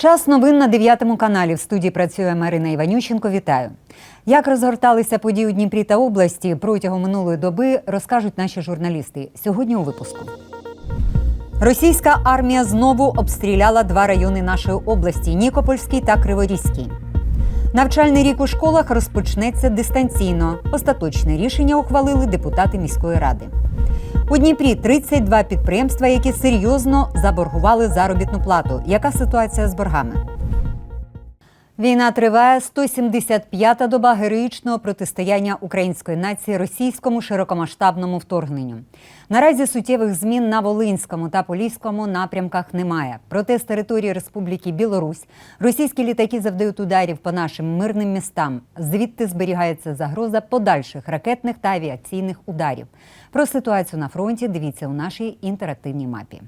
Час новин на 9 каналі. В студії працює Марина Іванющенко. Вітаю. Як розгорталися події у Дніпрі та області протягом минулої доби, розкажуть наші журналісти. Сьогодні у випуску. Російська армія знову обстріляла два райони нашої області Нікопольський та Криворізький. Навчальний рік у школах розпочнеться дистанційно. Остаточне рішення ухвалили депутати міської ради. У Дніпрі 32 підприємства, які серйозно заборгували заробітну плату. Яка ситуація з боргами? Війна триває 175-та доба героїчного протистояння української нації російському широкомасштабному вторгненню. Наразі суттєвих змін на Волинському та Поліському напрямках немає. Проте з території Республіки Білорусь російські літаки завдають ударів по нашим мирним містам. Звідти зберігається загроза подальших ракетних та авіаційних ударів. Про ситуацію на фронті дивіться у нашій інтерактивній мапі.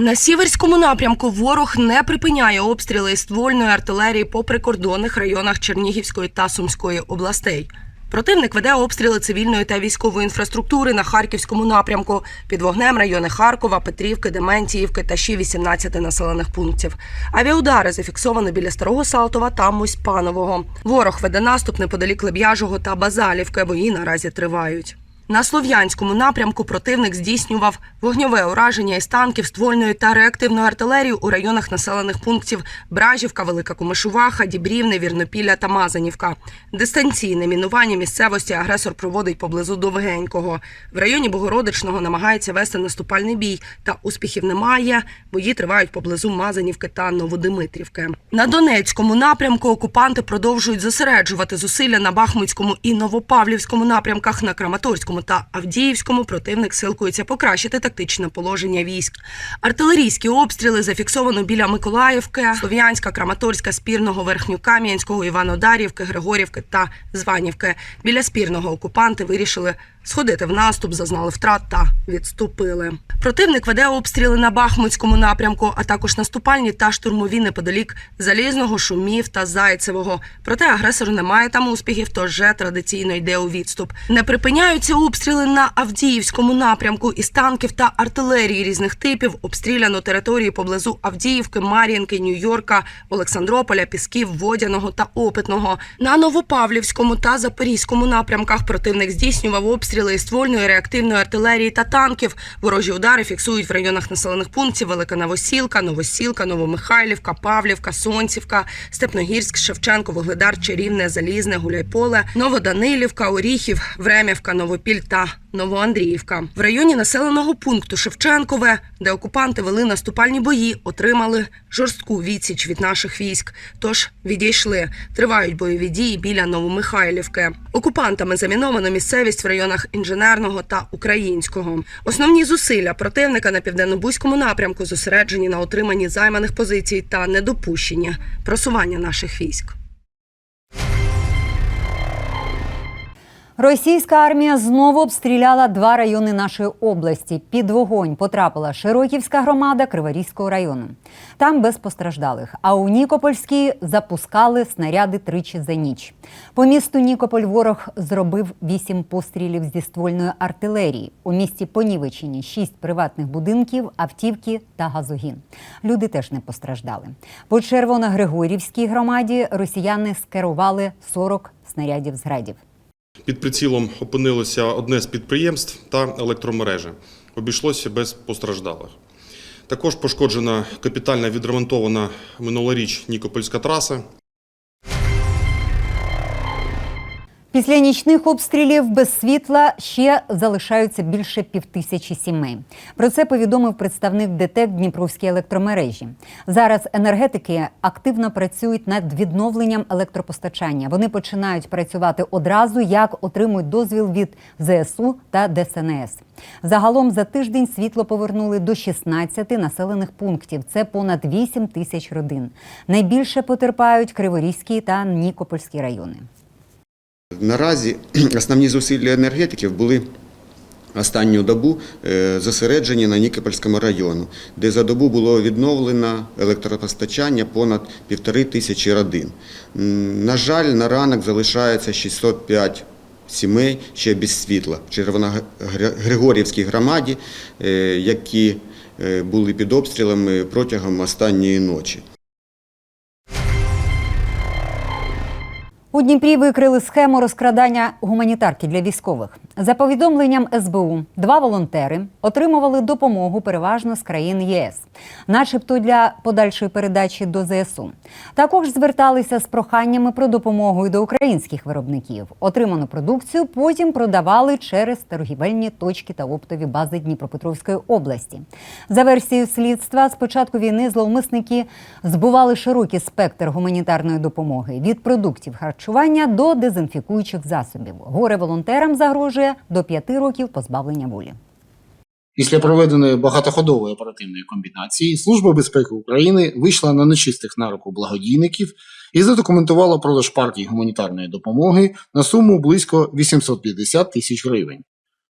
На сіверському напрямку ворог не припиняє обстріли ствольної артилерії по прикордонних районах Чернігівської та Сумської областей. Противник веде обстріли цивільної та військової інфраструктури на харківському напрямку під вогнем райони Харкова, Петрівки, Дементіївки та ще 18 населених пунктів. Авіаудари зафіксовано біля Старого Салтова та Муськпанового. Ворог веде наступ неподалік Леб'яжого та Базалівки. Бої наразі тривають. На слов'янському напрямку противник здійснював вогньове ураження із танків, ствольної та реактивної артилерії у районах населених пунктів Бражівка, Велика Комишуваха, Дібрівне, Вірнопілля та Мазанівка. Дистанційне мінування місцевості агресор проводить поблизу Довгенького. В районі Богородичного намагається вести наступальний бій, та успіхів немає. Бої тривають поблизу Мазанівки та Новодимитрівки. На Донецькому напрямку окупанти продовжують зосереджувати зусилля на Бахмутському і Новопавлівському напрямках на Краматорському та Авдіївському противник силкується покращити тактичне положення військ. Артилерійські обстріли зафіксовано біля Миколаївки, Слов'янська, Краматорська, Спірного, Верхньокам'янського, Іванодарівки, Григорівки та Званівки. Біля спірного окупанти вирішили сходити в наступ, зазнали втрат та відступили. Противник веде обстріли на Бахмутському напрямку, а також наступальні та штурмові неподалік Залізного, Шумів та Зайцевого. Проте агресор не має там успіхів, тож вже традиційно йде у відступ. Не припиняються обстріли на Авдіївському напрямку із танків та артилерії різних типів. Обстріляно території поблизу Авдіївки, Мар'їнки, Нью-Йорка, Олександрополя, Пісків, Водяного та Опитного. На Новопавлівському та Запорізькому напрямках противник здійснював обстріли із ствольної реактивної артилерії та танків. Ворожі удари фіксують в районах населених пунктів Велика Новосілка, Новосілка, Новомихайлівка, Павлівка, Сонцівка, Степногірськ, Шевченко, Вугледар, Чарівне, Залізне, Гуляйполе, Новоданилівка, Оріхів, Времівка, Новопіль та Новоандріївка. В районі населеного пункту Шевченкове, де окупанти вели наступальні бої, отримали жорстку відсіч від наших військ. Тож відійшли. Тривають бойові дії біля Новомихайлівки. Окупантами заміновано місцевість в районах інженерного та українського. Основні зусилля противника на південно-бузькому напрямку зосереджені на отриманні займаних позицій та недопущенні просування наших військ. Російська армія знову обстріляла два райони нашої області. Під вогонь потрапила Широківська громада Криворізького району. Там без постраждалих. А у Нікопольській запускали снаряди тричі за ніч. По місту Нікополь ворог зробив вісім пострілів зі ствольної артилерії. У місті Понівечені шість приватних будинків, автівки та газогін. Люди теж не постраждали. По Червоногригорівській громаді росіяни скерували 40 снарядів зградів. Під прицілом опинилося одне з підприємств та електромережа. Обійшлося без постраждалих. Також пошкоджена капітально відремонтована минулоріч Нікопольська траса. Після нічних обстрілів без світла ще залишаються більше півтисячі сімей. Про це повідомив представник ДТЕК Дніпровській електромережі. Зараз енергетики активно працюють над відновленням електропостачання. Вони починають працювати одразу, як отримують дозвіл від ЗСУ та ДСНС. Загалом за тиждень світло повернули до 16 населених пунктів. Це понад 8 тисяч родин. Найбільше потерпають Криворізький та Нікопольський райони. Наразі основні зусилля енергетиків були останню добу е, зосереджені на Нікопольському району, де за добу було відновлено електропостачання понад півтори тисячі родин. На жаль, на ранок залишається 605 сімей ще без світла в Червоногригорівській громаді, е, які е, були під обстрілами протягом останньої ночі. У Дніпрі викрили схему розкрадання гуманітарки для військових. За повідомленням СБУ, два волонтери отримували допомогу переважно з країн ЄС, начебто для подальшої передачі до ЗСУ. Також зверталися з проханнями про допомогу до українських виробників. Отриману продукцію потім продавали через торгівельні точки та оптові бази Дніпропетровської області. За версією слідства, з початку війни зловмисники збували широкий спектр гуманітарної допомоги від продуктів харчування до дезінфікуючих засобів. Горе волонтерам загрожує до п'яти років позбавлення волі. Після проведеної багатоходової оперативної комбінації Служба безпеки України вийшла на нечистих на руку благодійників і задокументувала продаж партій гуманітарної допомоги на суму близько 850 тисяч гривень.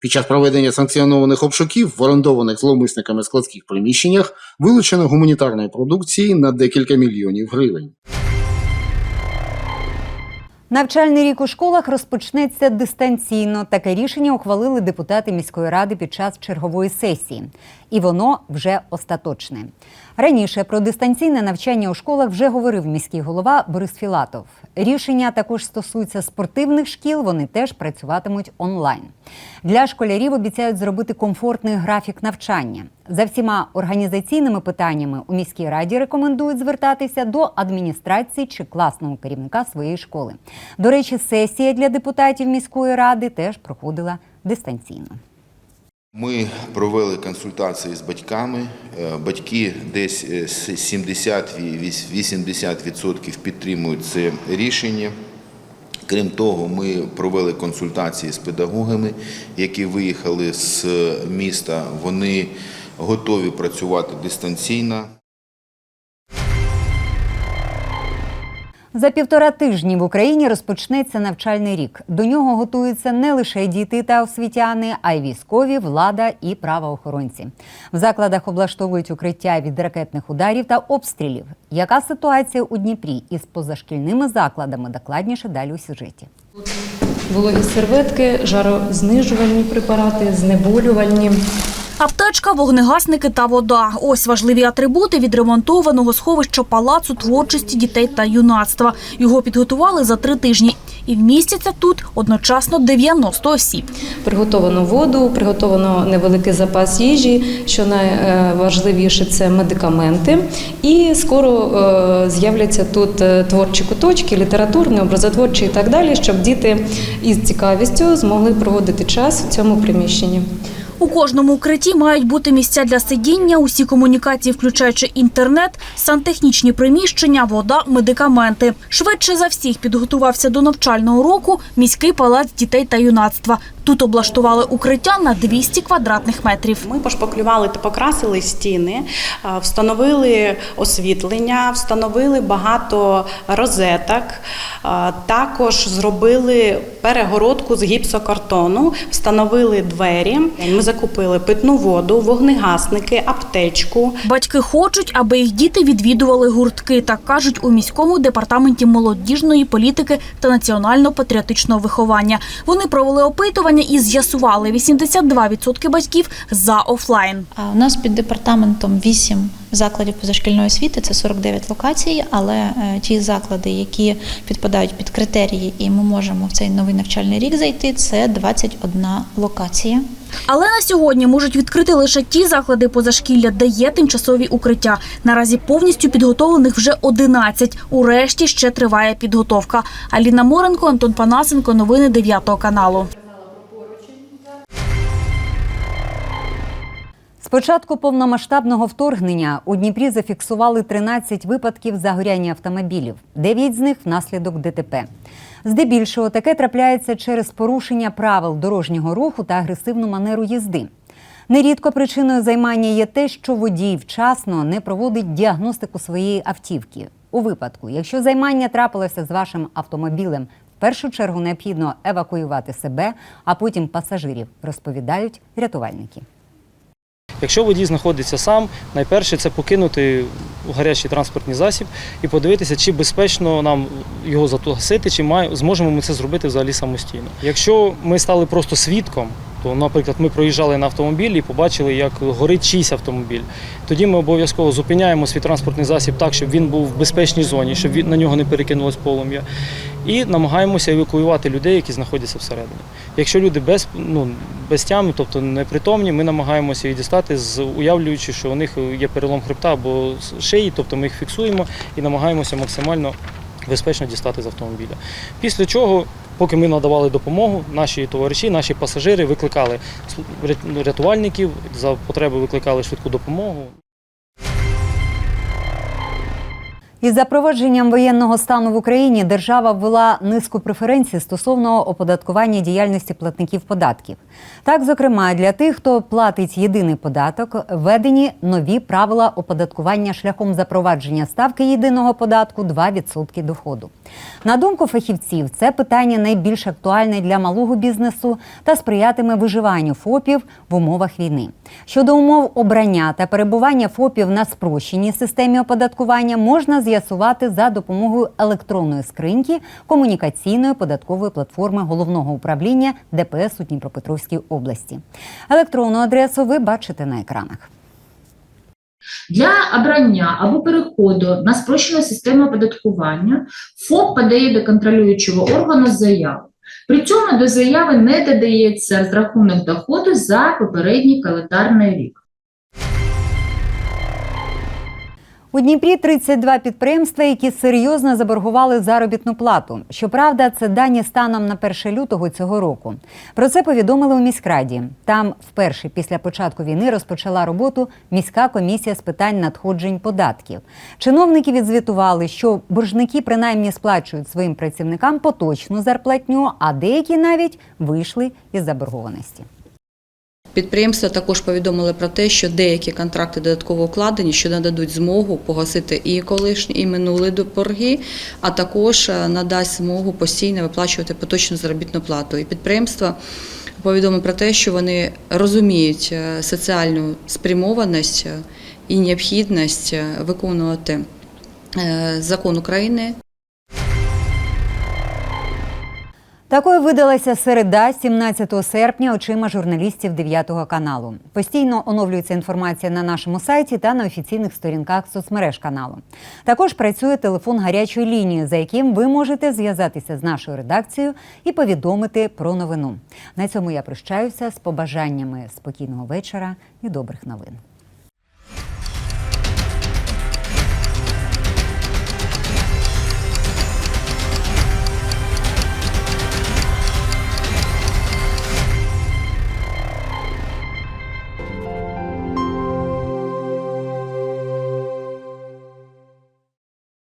Під час проведення санкціонованих обшуків в орендованих зловмисниками складських приміщеннях вилучено гуманітарної продукції на декілька мільйонів гривень. Навчальний рік у школах розпочнеться дистанційно. Таке рішення ухвалили депутати міської ради під час чергової сесії, і воно вже остаточне. Раніше про дистанційне навчання у школах вже говорив міський голова Борис Філатов. Рішення також стосуються спортивних шкіл. Вони теж працюватимуть онлайн. Для школярів обіцяють зробити комфортний графік навчання. За всіма організаційними питаннями у міській раді рекомендують звертатися до адміністрації чи класного керівника своєї школи. До речі, сесія для депутатів міської ради теж проходила дистанційно. Ми провели консультації з батьками. Е, Батьки десь е, з 70-80% підтримують це рішення. Крім того, ми провели консультації з педагогами, які виїхали з міста. Вони готові працювати дистанційно. За півтора тижні в Україні розпочнеться навчальний рік. До нього готуються не лише діти та освітяни, а й військові, влада і правоохоронці. В закладах облаштовують укриття від ракетних ударів та обстрілів. Яка ситуація у Дніпрі із позашкільними закладами? Докладніше далі у сюжеті. Вологі серветки, жарознижувальні препарати, знеболювальні. Аптечка, вогнегасники та вода – ось важливі атрибути відремонтованого сховища Палацу творчості дітей та юнацтва. Його підготували за три тижні. І вмістяться тут одночасно 90 осіб. Приготовано воду, приготовано невеликий запас їжі. Що найважливіше це медикаменти. І скоро е, з'являться тут е, творчі куточки, літературні, образотворчі і так далі, щоб діти із цікавістю змогли проводити час в цьому приміщенні. У кожному укритті мають бути місця для сидіння, усі комунікації, включаючи інтернет, сантехнічні приміщення, вода, медикаменти. Швидше за всіх підготувався до навчального року міський палац дітей та юнацтва. Тут облаштували укриття на 200 квадратних метрів. Ми пошпаклювали та покрасили стіни, е, встановили освітлення, встановили багато розеток. е, Також зробили перегородку з гіпсокартону, встановили двері. Ми закупили питну воду, вогнегасники, аптечку. Батьки хочуть, аби їх діти відвідували гуртки, так кажуть у міському департаменті молодіжної політики та національно-патріотичного виховання. Вони провели опитування і з'ясували 82% батьків за офлайн. А У нас під департаментом 8 закладів позашкільної освіти, це 49 локацій, але е, ті заклади, які підпадають під критерії, і ми можемо в цей новий навчальний рік зайти, це 21 локація. Але на сьогодні можуть відкрити лише ті заклади позашкілля, де є тимчасові укриття. Наразі повністю підготовлених вже 11. У решті ще триває підготовка. Аліна Моренко, Антон Панасенко. Новини 9 каналу. З початку повномасштабного вторгнення у Дніпрі зафіксували 13 випадків загоряння автомобілів, 9 з них внаслідок ДТП. Здебільшого таке трапляється через порушення правил дорожнього руху та агресивну манеру їзди. Нерідко причиною займання є те, що водій вчасно не проводить діагностику своєї автівки. У випадку, якщо займання трапилося з вашим автомобілем, в першу чергу необхідно евакуювати себе, а потім пасажирів, розповідають рятувальники. Якщо водій знаходиться сам, найперше це покинути гарячий транспортний засіб і подивитися, чи безпечно нам його затусити, чи зможемо ми це зробити взагалі самостійно. Якщо ми стали просто свідком, то, наприклад, ми проїжджали на автомобілі і побачили, як горить чийсь автомобіль. Тоді ми обов'язково зупиняємо свій транспортний засіб так, щоб він був в безпечній зоні, щоб на нього не перекинулось полум'я. І намагаємося евакуювати людей, які знаходяться всередині. Якщо люди без, ну, без тями, тобто непритомні, ми намагаємося їх дістати, уявлюючи, що у них є перелом хребта або шиї, тобто ми їх фіксуємо і намагаємося максимально безпечно дістати з автомобіля. Після чого, поки ми надавали допомогу, наші товариші, наші пасажири викликали рятувальників, за потреби викликали швидку допомогу. Із запровадженням воєнного стану в Україні держава ввела низку преференцій стосовно оподаткування діяльності платників податків. Так, зокрема, для тих, хто платить єдиний податок, введені нові правила оподаткування шляхом запровадження ставки єдиного податку 2% доходу. На думку фахівців, це питання найбільш актуальне для малого бізнесу та сприятиме виживанню ФОПів в умовах війни. Щодо умов обрання та перебування ФОПів на спрощеній системі оподаткування можна з'ясувати за допомогою електронної скриньки комунікаційної податкової платформи головного управління ДПС у Дніпропетровській області. Електронну адресу ви бачите на екранах. Для обрання або переходу на спрощену систему оподаткування ФОП подає до контролюючого органу заяву. При цьому до заяви не додається розрахунок доходу за попередній календарний рік. У Дніпрі 32 підприємства, які серйозно заборгували заробітну плату. Щоправда, це дані станом на 1 лютого цього року. Про це повідомили у міськраді. Там вперше після початку війни розпочала роботу міська комісія з питань надходжень податків. Чиновники відзвітували, що боржники принаймні сплачують своїм працівникам поточну зарплатню, а деякі навіть вийшли із заборгованості. Підприємства також повідомили про те, що деякі контракти додатково укладені, що нададуть змогу погасити і колишні, і минулі борги, а також е, надасть змогу постійно виплачувати поточну заробітну плату. І підприємства повідомили про те, що вони розуміють е, соціальну спрямованість е, і необхідність виконувати закон України Такою видалася середа 17 серпня очима журналістів 9 каналу. Постійно оновлюється інформація на нашому сайті та на офіційних сторінках соцмереж каналу. Також працює телефон гарячої лінії, за яким ви можете зв'язатися з нашою редакцією і повідомити про новину. На цьому я прощаюся з побажаннями спокійного вечора і добрих новин.